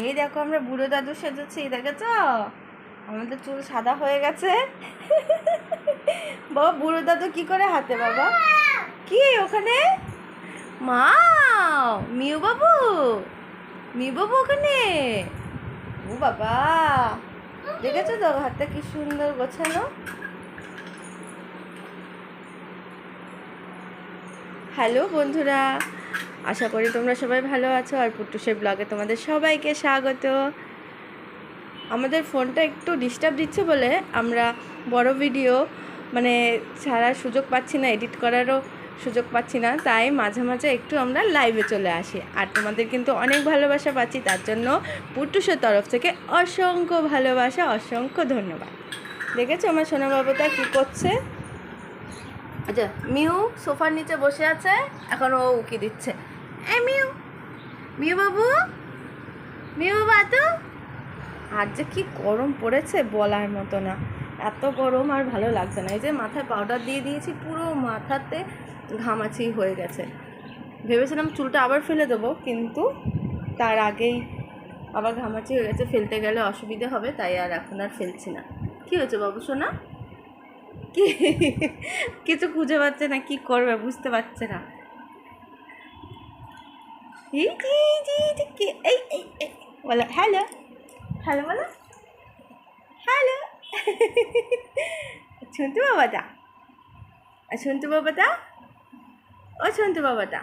এই দেখো আমরা বুড়ো দাদু সেজেছি, দেখেছ? আমাদের চুল সাদা হয়ে গেছে। বাবা, বুড়ো দাদু কি করে হাতে, বাবা? কি ওখানে? মা মিউ বাবু? মিউ বাবু ওখানে? ও বাবা, দেখেছ তো, হাতটা কি সুন্দর গোছানো? হ্যালো বন্ধুরা, আশা করি তোমরা সবাই ভালো আছো আর পুট্টুসের ব্লগে তোমাদের সবাইকে স্বাগত। আমাদের ফোনটা একটু ডিস্টার্ব দিচ্ছে বলে আমরা বড় ভিডিও মানে ছাড়ার সুযোগ পাচ্ছি না এডিট করারও সুযোগ পাচ্ছি না, তাই মাঝে মাঝে একটু আমরা লাইভে চলে আসি। আর তোমাদের কিন্তু অনেক ভালোবাসা পাচ্ছি, তার জন্য পুট্টুসের তরফ থেকে অসংখ্য ভালোবাসা, অসংখ্য ধন্যবাদ। দেখেছ আমার সোনা বাবুটা কী করছে? আচ্ছা মিউ সোফার নিচে বসে আছে, এখন ও উকি দিচ্ছে। এ মিউ মিউ বাবু মিউ বাবু তো? আর যে কি গরম পড়েছে বলার মতো না। এত গরম আর ভালো লাগছে না। এই যে মাথায় পাউডার দিয়ে দিয়েছি, পুরো মাথাতে ঘামাচি হয়ে গেছে। ভেবেছিলাম চুলটা আবার ফেলে দেবো, কিন্তু তার আগেই আবার ঘামাচি হয়ে গেছে। ফেলতে গেলে অসুবিধে হবে, তাই আর এখন আর ফেলছি না। কী হয়েছে বাবু সোনা কি? কিছু খুঁজে পাচ্ছে না, কি করবে বুঝতে পারছে না। বলো, হ্যালো হ্যালো, বলো, হ্যালো। শুনতে বাবাটা শুনতে বাবাটা, ও শুনতে বাবাটা,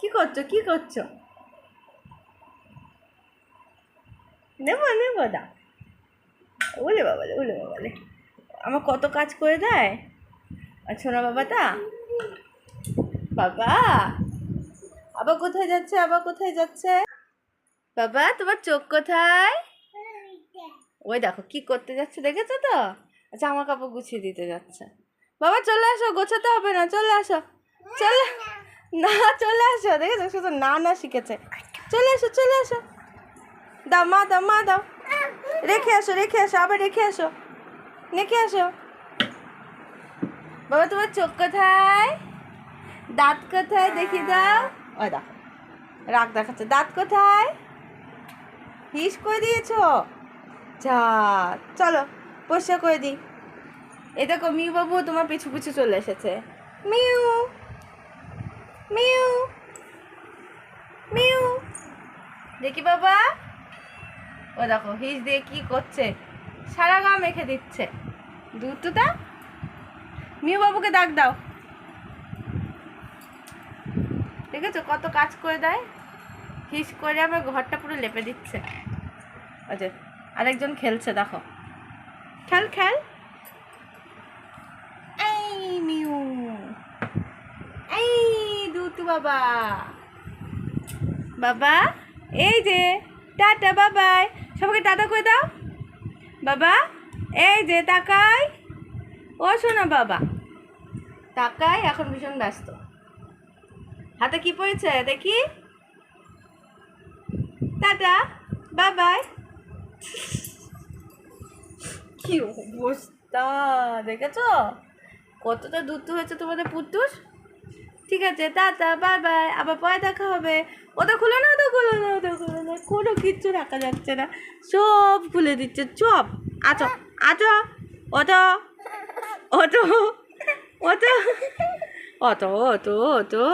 কি করছ কি করছ? নেব নেব দা। ওলে বাবালে ওলে বাবালে আমার কত কাজ করে দেয়? সোনা বাবাটা? বাবা! আবার কোথায় যাচ্ছে? আবার কোথায় যাচ্ছে? বাবা, তোমার চোখ কোথায়? ওই দেখো, কি করতে যাচ্ছে দেখেছ তো? আচ্ছা আমার কাপড় গুছিয়ে দিতে যাচ্ছে। বাবা, চলে আসো, গোছাতে হবে না, চলে আসো। চলে, না, চলে আসো, দেখেছ? শুধু না না শিখেছে। চলে আসো চলে আসো। দাও, মা দাও মা, দাও। রেখে আসো রেখে আসো, আবার রেখে আসো। রেখে আসো। বাবা, তোমার চোখ কোথায়? দাঁত কোথায়? দেখি দাও। ওই দেখো, রাগ দেখাচ্ছে। দাঁত কোথায়? হিস করে দিয়েছ? যা, চলো পরিষ্কার করে দিই। এ দেখো, মিউ বাবু তোমার পিছু পিছু চলে এসেছে। মিউ মিউ মিউ। দেখি বাবা। ও দেখো, হিস দিয়ে কি করছে? সারা গা মেখে দিচ্ছে। দুটোটা? মিউ বাবুকে ডাক দাও। দেখেছ কত কাজ করে দেয়? হিস করে আমার ঘরটা পুরো লেপে দিচ্ছে। আচ্ছা আরেকজন খেলছে, দেখো। খেল খেল। এই মিউ এই দুতু বাবা। বাবা, এই যে, টাটা, বাবাই। সবাইকে টাটা করে দাও। বাবা, এই যে তাকাই। ও শোনো বাবা। তাকাই, এখন ভীষণ ব্যস্ত। হাতে কি পড়েছে দেখি? টাটা বাবাই কি অবস্থা, দেখেছ? কতটা দ্রুত হয়েছে তোমাদের পুতুষ ঠিক আছে, টাটা বাই বাই আবার পরে দেখা হবে। ওটা খুলে না, ওটা খুলে না, ওটা খুলে না। কোনো কিচ্ছু রাখা যাচ্ছে না। সব খুলে দিচ্ছে। চপ। আচো আচো auto auto auto auto auto auto